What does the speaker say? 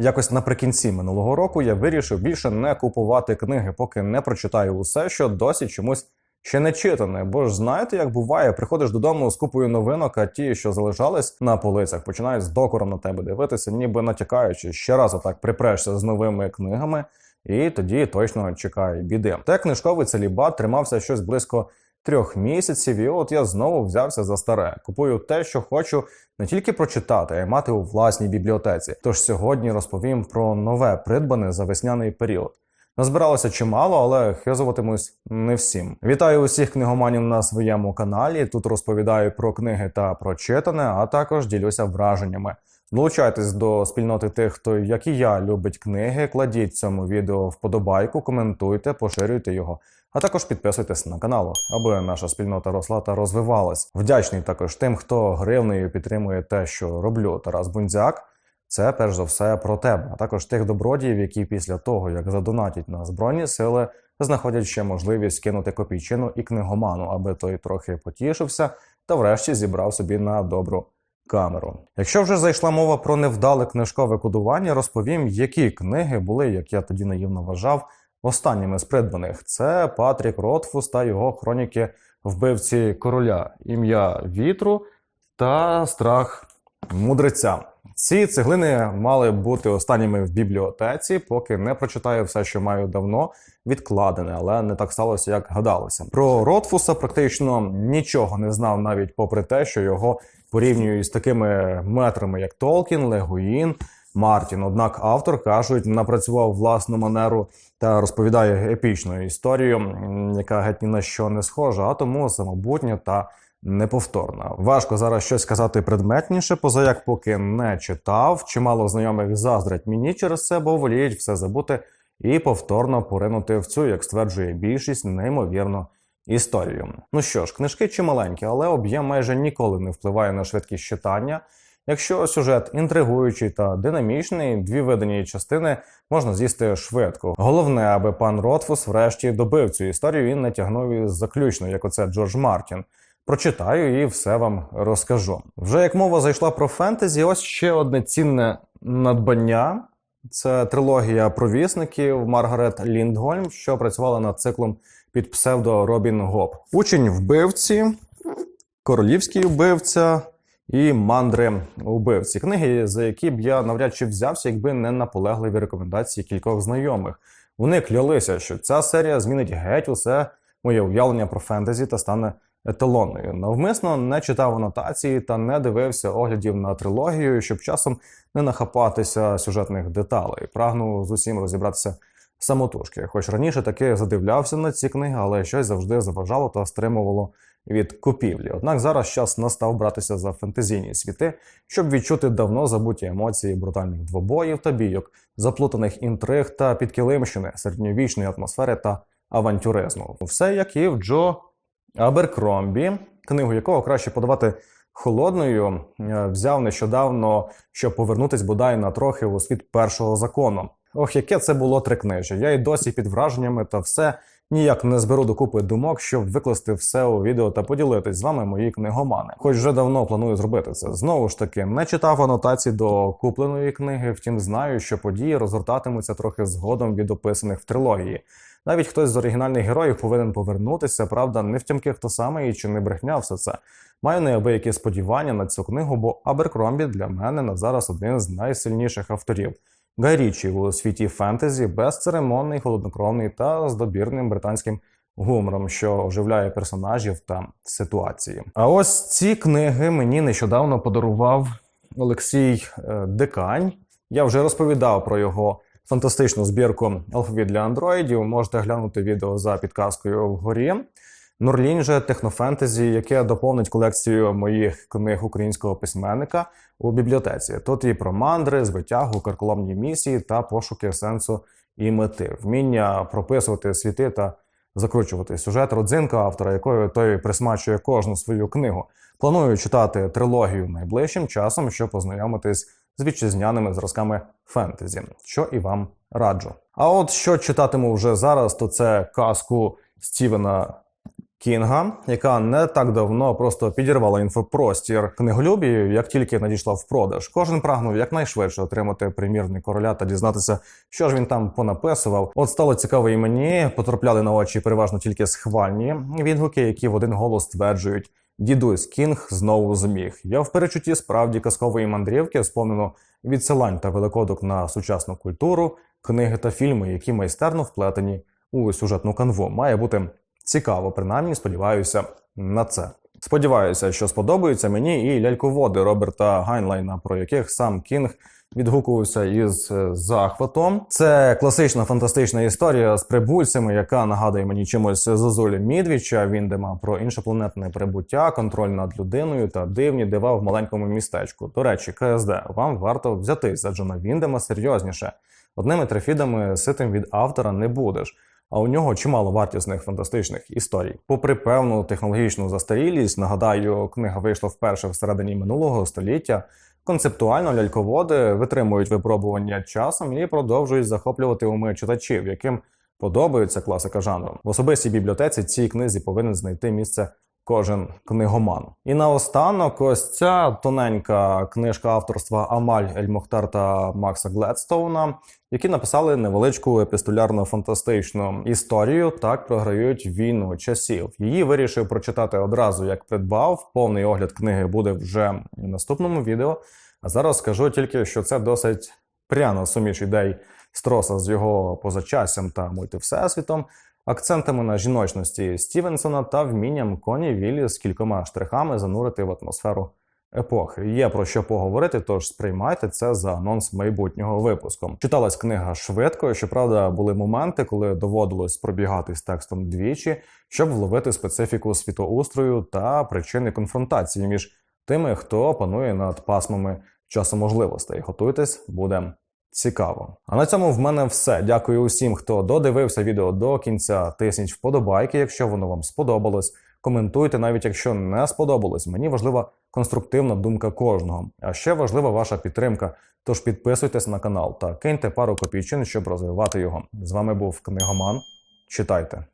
Якось наприкінці минулого року я вирішив більше не купувати книги, поки не прочитаю усе, що досі чомусь ще не читане. Бо ж знаєте, як буває, приходиш додому з купою новинок, а ті, що залишались на полицях, починають з докором на тебе дивитися, ніби натякаючи, ще раз отак припрешся з новими книгами, і тоді точно чекає біди. Та книжковий целібат тримався щось близько трьох місяців, і от я знову взявся за старе. Купую те, що хочу не тільки прочитати, а й мати у власній бібліотеці. Тож сьогодні розповім про нове придбане за весняний період. Назбиралося чимало, але хизуватимусь не всім. Вітаю усіх книгоманів на своєму каналі. Тут розповідаю про книги та про читане, а також ділюся враженнями. Долучайтесь до спільноти тих, хто, як і я, любить книги. Кладіть цьому відео вподобайку, коментуйте, поширюйте його. А також підписуйтесь на канал, аби наша спільнота росла та розвивалась. Вдячний також тим, хто гривнею підтримує те, що роблю Тарас Бундзяк. Це перш за все про тебе, а також тих добродіїв, які після того, як задонатять на збройні сили, знаходять ще можливість кинути копійчину і книгоману, аби той трохи потішився та врешті зібрав собі на добру камеру. Якщо вже зайшла мова про невдале книжкове кодування, розповім, які книги були, як я тоді наївно вважав, останніми з придбаних. Це Патрік Ротфус та його хроніки вбивці короля, ім'я вітру та страх мудреця. Ці цеглини мали бути останніми в бібліотеці, поки не прочитаю все, що маю давно відкладене, але не так сталося, як гадалося. Про Ротфуса практично нічого не знав, навіть попри те, що його порівнюють з такими метрами, як Толкін, Легуїн, Мартін. Однак автор кажуть, напрацював власну манеру та розповідає епічну історію, яка геть ні на що не схожа, а тому самобутня та неповторна. Важко зараз щось сказати предметніше, поза як поки не читав. Чимало знайомих заздрять мені через це, бо воліють все забути і повторно поринути в цю, як стверджує більшість, неймовірну історію. Ну що ж, книжки чималенькі, але об'єм майже ніколи не впливає на швидкість читання. Якщо сюжет інтригуючий та динамічний, дві видані частини можна з'їсти швидко. Головне, аби пан Ротфус врешті добив цю історію і не тягнув її заключно, як оце Джордж Мартін. Прочитаю і все вам розкажу. Вже як мова зайшла про фентезі, ось ще одне цінне надбання. Це трилогія провісників Маргарет Ліндгольм, що працювала над циклом під псевдо Робін Гоп. Учень вбивці, королівський вбивця і мандри убивці. Книги, за які б я навряд чи взявся, якби не наполегливі рекомендації кількох знайомих. Вони клялися, що ця серія змінить геть усе моє уявлення про фентезі та стане еталонною. Навмисно не читав анотації та не дивився оглядів на трилогію, щоб часом не нахапатися сюжетних деталей. Прагну з усім розібратися самотужки. Хоч раніше таки задивлявся на ці книги, але щось завжди заважало та стримувало від купівлі. Однак зараз час настав братися за фентезійні світи, щоб відчути давно забуті емоції брутальних двобоїв та бійок, заплутаних інтриг та підкилимщини, середньовічної атмосфери та авантюризму. Все як і в Джо Аберкромбі, книгу якого краще подавати холодною, е, взяв нещодавно, щоб повернутись бодай на трохи у світ першого закону. Ох, яке це було трикнижжя. Я й досі під враженнями та все ніяк не зберу докупи думок, щоб викласти все у відео та поділитись з вами мої книгомани. Хоч вже давно планую зробити це. Знову ж таки, не читав анотацій до купленої книги, втім знаю, що події розгортатимуться трохи згодом від описаних в трилогії. Навіть хтось з оригінальних героїв повинен повернутися, правда, не втямки хто саме і чи не брехня все це. Маю неабиякі сподівання на цю книгу, бо Аберкромбі для мене на зараз один з найсильніших авторів. Гай Річі у світі фентезі безцеремонний, холоднокровний та з добірним британським гумором, що оживляє персонажів та ситуації. А ось ці книги мені нещодавно подарував Олексій е, Декань. Я вже розповідав про його фантастичну збірку алфавіт для андроїдів. Можете глянути відео за підказкою вгорі. Нурлін же технофентезі, яке доповнить колекцію моїх книг українського письменника у бібліотеці. Тут і про мандри, звитягу, карколомні місії та пошуки сенсу і мети, вміння прописувати світи та закручувати сюжет, родзинка автора, якою той присмачує кожну свою книгу. Планую читати трилогію найближчим часом, щоб познайомитись з вітчизняними зразками фентезі, що і вам раджу. А от що читатиму вже зараз, то це казку Стівена Кінга, яка не так давно просто підірвала інфопростір книголюбів, як тільки надійшла в продаж. Кожен прагнув якнайшвидше отримати примірник короля та дізнатися, що ж він там понаписував. От стало цікаво і мені. Потрапляли на очі переважно тільки схвальні відгуки, які в один голос стверджують. Дідусь Кінг знову зміг. Я в перечутті справді казкової мандрівки сповнено відсилань та великодок на сучасну культуру, книги та фільми, які майстерно вплетені у сюжетну канву. Має бути цікаво, принаймні сподіваюся на це. Сподіваюся, що сподобаються мені і ляльководи Роберта Гайнлайна, про яких сам Кінг відгукувався із е, захватом. Це класична фантастична історія з прибульцями, яка нагадує мені чимось Зозулі Мідвіча, Віндема про іншопланетне прибуття, контроль над людиною та дивні дива в маленькому містечку. До речі, КСД вам варто взятись за Джона Віндема серйозніше. Одними трифідами ситим від автора не будеш. А у нього чимало вартісних фантастичних історій. Попри певну технологічну застарілість, нагадаю, книга вийшла вперше всередині минулого століття. Концептуально ляльководи витримують випробування часом і продовжують захоплювати уми читачів, яким подобається класика жанру. В особистій бібліотеці цій книзі повинен знайти місце кожен книгоман. І наостанок, ось ця тоненька книжка авторства Амаль Ель-Мохтар та Макса Гледстоуна, які написали невеличку епістолярно-фантастичну історію. Так програють війну часів. Її вирішив прочитати одразу, як придбав. Повний огляд книги буде вже в наступному відео. А зараз скажу тільки, що це досить пряна суміш ідей Строса з його позачассям та мультивсесвітом, акцентами на жіночності Стівенсона та вмінням Коні Віллі з кількома штрихами занурити в атмосферу епохи. Є про що поговорити, тож сприймайте це за анонс майбутнього випуску. Читалась книга швидко. Щоправда, були моменти, коли доводилось пробігати з текстом двічі, щоб вловити специфіку світоустрою та причини конфронтації між тими, хто панує над пасмами часу можливостей. Готуйтесь, буде цікаво. А на цьому в мене все. Дякую усім, хто додивився відео до кінця. Тисніть вподобайки, якщо воно вам сподобалось. Коментуйте, навіть якщо не сподобалось. Мені важлива конструктивна думка кожного. А ще важлива ваша підтримка. Тож підписуйтесь на канал та киньте пару копійчин, щоб розвивати його. З вами був книгоман. Читайте.